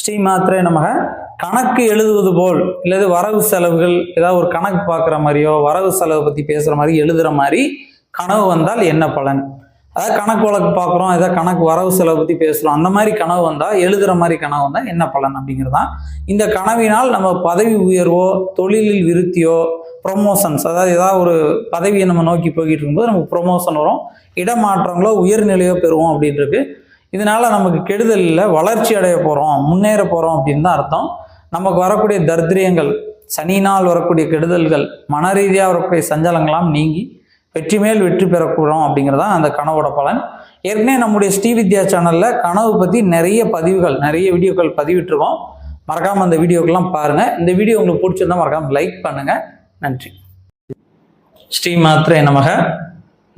ஸ்ரீ மாத்திரை நமக. கணக்கு எழுதுவது போல் இல்லது வரவு செலவுகள் ஏதாவது ஒரு கணக்கு பார்க்குற மாதிரியோ வரவு செலவை பற்றி பேசுகிற மாதிரி எழுதுகிற மாதிரி கனவு வந்தால் என்ன பலன்? அதாவது கணக்கு வழக்கு பார்க்குறோம் ஏதாவது கணக்கு வரவு செலவை பற்றி பேசுகிறோம் அந்த மாதிரி கனவு வந்தால் எழுதுகிற மாதிரி கனவு வந்தால் என்ன பலன் அப்படிங்கிறது தான். இந்த கனவினால் நம்ம பதவி உயர்வோ தொழிலில் விருத்தியோ ப்ரொமோஷன்ஸ் அதாவது ஏதாவது ஒரு பதவியை நம்ம நோக்கி போய்கிட்டு இருக்கும்போது நமக்கு ப்ரொமோஷன் வரும். இடமாற்றங்களோ உயர்நிலையோ பெறுவோம் அப்படின்ட்டு இதனால நமக்கு கெடுதலில் வளர்ச்சி அடைய போகிறோம் முன்னேற போகிறோம் அப்படின்னு தான் அர்த்தம். நமக்கு வரக்கூடிய தரித்திரியங்கள் சனியினால் வரக்கூடிய கெடுதல்கள் மன ரீதியாக வரக்கூடிய சஞ்சலங்களாம் நீங்கி வெற்றி மேல் வெற்றி பெறக்கூடும் அப்படிங்கிறது தான் அந்த கனவோட பலன். ஏற்கனவே நம்முடைய ஸ்ரீவித்யா சேனலில் கனவு பற்றி நிறைய பதிவுகள் நிறைய வீடியோக்கள் பதிவிட்டுருக்கோம். மறக்காமல் அந்த வீடியோக்கெல்லாம் பாருங்கள் இந்த வீடியோ உங்களுக்கு பிடிச்சிருந்தா மறக்காமல் லைக் பண்ணுங்கள் நன்றி. ஸ்ரீ மாத்திரை நமக.